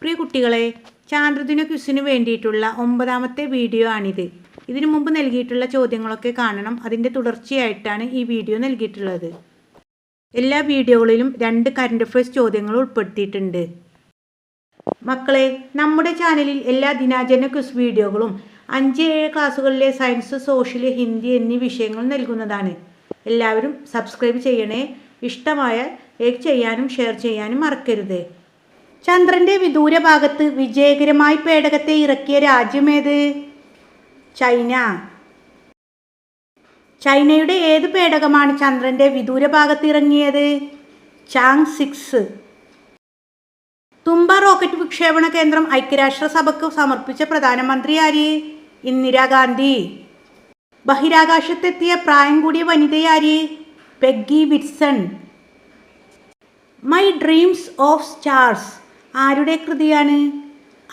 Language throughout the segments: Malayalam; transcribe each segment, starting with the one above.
പ്രിയ കുട്ടികളെ ചാന്ദ്രദിന ക്വിസിന് വേണ്ടിയിട്ടുള്ള ഒമ്പതാമത്തെ വീഡിയോ ആണിത്. ഇതിനു മുമ്പ് നൽകിയിട്ടുള്ള ചോദ്യങ്ങളൊക്കെ കാണണം. അതിന്റെ തുടർച്ചയായിട്ടാണ് ഈ വീഡിയോ നൽകിയിട്ടുള്ളത്. എല്ലാ വീഡിയോകളിലും രണ്ട് കറണ്ട് അഫയേഴ്സ് ചോദ്യങ്ങൾ ഉൾപ്പെടുത്തിയിട്ടുണ്ട്. മക്കളെ നമ്മുടെ ചാനലിൽ എല്ലാ ദിനാചരണ ക്വിസ് വീഡിയോകളും അഞ്ച് ഏഴ് ക്ലാസ്സുകളിലെ സയൻസ് സോഷ്യൽ ഹിന്ദി എന്നീ വിഷയങ്ങൾ നൽകുന്നതാണ്. എല്ലാവരും സബ്സ്ക്രൈബ് ചെയ്യണേ. ഇഷ്ടമായ ലൈക്ക് ചെയ്യാനും ഷെയർ ചെയ്യാനും മറക്കരുത്. ചന്ദ്രന്റെ വിദൂര ഭാഗത്ത് വിജയകരമായി പേടകത്തെ ഇറക്കിയ രാജ്യമേത്? ചൈന. ചൈനയുടെ ഏത് പേടകമാണ് ചന്ദ്രന്റെ വിദൂര ഭാഗത്ത് ഇറങ്ങിയത്? Chang six. തുമ്പ റോക്കറ്റ് വിക്ഷേപണ കേന്ദ്രം ഐക്യരാഷ്ട്രസഭയ്ക്ക് സമർപ്പിച്ച പ്രധാനമന്ത്രി ആര്? ഇന്ദിരാഗാന്ധി. ബഹിരാകാശത്തെത്തിയ പ്രായം കൂടിയ വനിതയാര് Peggy Whitson. My dreams of stars. ആരുടെ കൃതിയാണ്?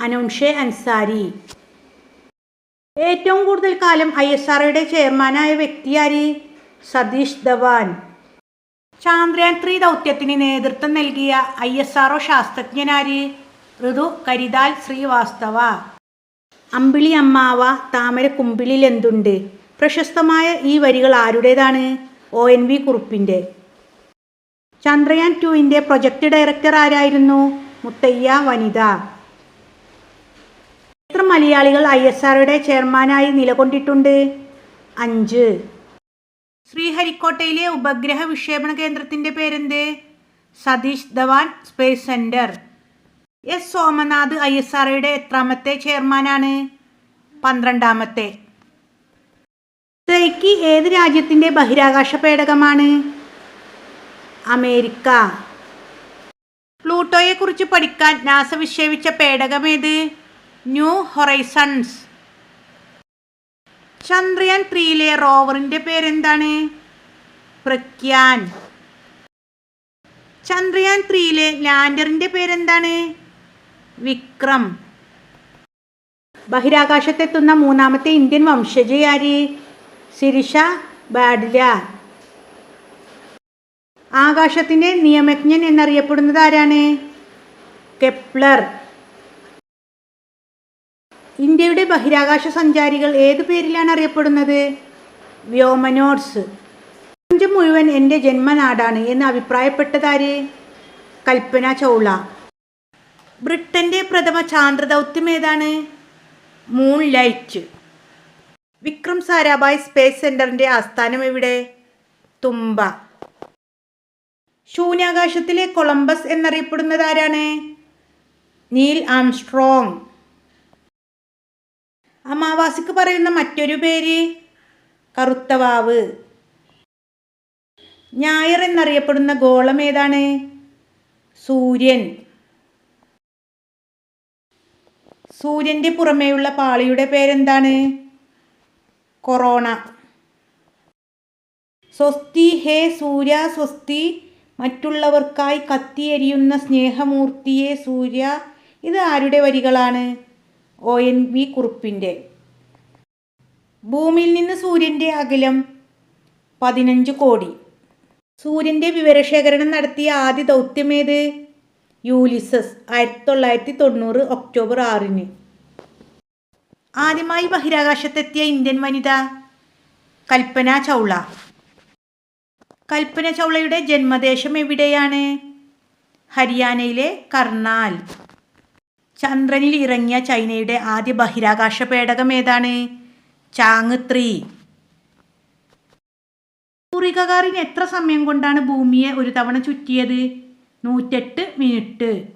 അനൗഷെ അൻസാരി. ഏറ്റവും കൂടുതൽ കാലം ഐ എസ് ആർഒയുടെ ചെയർമാനായ വ്യക്തിയാര് സതീഷ് ധവാൻ. ചാന്ദ്രയാൻ ത്രീ ദൗത്യത്തിന് നേതൃത്വം നൽകിയ ഐ എസ് ആർഒ ശാസ്ത്രജ്ഞനാര് ഋതു കരിതാൽ ശ്രീവാസ്തവ. അമ്പിളി അമ്മാവ താമര കുമ്പിളിൽ എന്തുണ്ട്? പ്രശസ്തമായ ഈ വരികൾ ആരുടേതാണ്? ഒ എൻ വി കുറുപ്പിന്റെ. ചന്ദ്രയാൻ ടുവിന്റെ പ്രൊജക്ട് ഡയറക്ടർ ആരായിരുന്നു? മുത്തയ്യ വനിത. എത്ര മലയാളികൾ ഐ എസ് ആർഒയുടെ ചെയർമാനായി നിലകൊണ്ടിട്ടുണ്ട്? അഞ്ച്. ശ്രീഹരിക്കോട്ടയിലെ ഉപഗ്രഹ വിക്ഷേപണ കേന്ദ്രത്തിന്റെ പേരെന്ത്? Satish Dhawan space centre. S Somanath I S ആർഒയുടെ എത്രാമത്തെ ചെയർമാനാണ്? പന്ത്രണ്ടാമത്തെ. ഇത്രയ്ക്ക് ഏത് രാജ്യത്തിന്റെ ബഹിരാകാശ പേടകമാണ്? അമേരിക്ക. പ്ലൂട്ടോയെ കുറിച്ച് പഠിക്കാൻ നാസ വിക്ഷേപിച്ച പേടകം പേടകമേത്? New horizons. ചന്ദ്രയാൻ ത്രീയിലെ റോവറിന്റെ പേരെന്താണ്? പ്രഖ്യാൻ ചന്ദ്രയാൻ ത്രീയിലെ ലാൻഡറിന്റെ പേരെന്താണ്? വിക്രം. ബഹിരാകാശത്തെത്തുന്ന മൂന്നാമത്തെ ഇന്ത്യൻ വംശജയാരി? സിരിഷ ബാഡ്ല ആകാശത്തിന്റെ നിയമജ്ഞൻ എന്നറിയപ്പെടുന്നത് ആരാണ്? കെപ്ലർ. ഇന്ത്യയുടെ ബഹിരാകാശ സഞ്ചാരികൾ ഏതു പേരിലാണ് അറിയപ്പെടുന്നത്? വ്യോമനോട്സ്. പ്രപഞ്ചം മുഴുവൻ എന്റെ ജന്മനാടാണ് എന്ന് അഭിപ്രായപ്പെട്ടതാര് കൽപ്പന ചൗള. ബ്രിട്ടന്റെ പ്രഥമ ചാന്ദ്രദൗത്യം ഏതാണ്? Moon light Vikram Sarabhai space സെന്ററിന്റെ ആസ്ഥാനം എവിടെ? തുമ്പ. ശൂന്യാകാശത്തിലെ കൊളംബസ് എന്നറിയപ്പെടുന്നത് ആരാണ്? Neil Armstrong. അമാവാസിക്ക് പറയുന്ന മറ്റൊരു പേര് കറുത്തവാവ്. ഞായർ എന്നറിയപ്പെടുന്ന ഗോളം ഏതാണ്? സൂര്യൻ. സൂര്യന്റെ പുറമേയുള്ള പാളിയുടെ പേരെന്താണ്? കൊറോണ. സ്വസ്തി ഹേ സൂര്യ സ്വസ്തി മറ്റുള്ളവർക്കായി കത്തിയെരിയുന്ന സ്നേഹമൂർത്തിയെ സൂര്യ ഇത് ആരുടെ വരികളാണ്? ഒ എൻ വി കുറുപ്പിന്റെ ഭൂമിയിൽ നിന്ന് സൂര്യന്റെ അകലം പതിനഞ്ച് കോടി. സൂര്യന്റെ വിവരശേഖരണം നടത്തിയ ആദ്യ ദൗത്യമേത് യൂലിസസ് ആയിരത്തി തൊള്ളായിരത്തി തൊണ്ണൂറ് ഒക്ടോബർ ആറിന്. ആദ്യമായി ബഹിരാകാശത്തെത്തിയ ഇന്ത്യൻ വനിത കൽപ്പന ചൗള. കൽപ്പന ചൗളയുടെ ജന്മദേശം എവിടെയാണ്? ഹരിയാനയിലെ കർണാൽ. ചന്ദ്രനിൽ ഇറങ്ങിയ ചൈനയുടെ ആദ്യ ബഹിരാകാശ പേടകം ഏതാണ്? ചാങ് ത്രീ തുറികകാറിൻ എത്ര സമയം കൊണ്ടാണ് ഭൂമിയെ ഒരു തവണ ചുറ്റിയത്? നൂറ്റെട്ട് മിനിറ്റ്.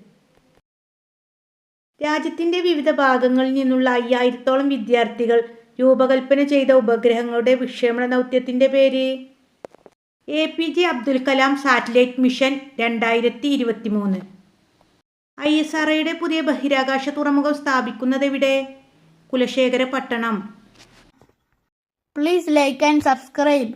രാജ്യത്തിന്റെ വിവിധ ഭാഗങ്ങളിൽ നിന്നുള്ള അയ്യായിരത്തോളം വിദ്യാർത്ഥികൾ രൂപകൽപ്പന ചെയ്ത ഉപഗ്രഹങ്ങളുടെ വിക്ഷേപണ ദൗത്യത്തിന്റെ പേര്? A P J Abdul Kalam satellite mission രണ്ടായിരത്തി ഇരുപത്തി മൂന്ന് ഐ എസ് ആർ ഒയുടെ പുതിയ ബഹിരാകാശ തുറമുഖം സ്ഥാപിക്കുന്നത് എവിടെ? കുലശേഖര പട്ടണം പ്ലീസ് ലൈക്ക് ആൻഡ് subscribe.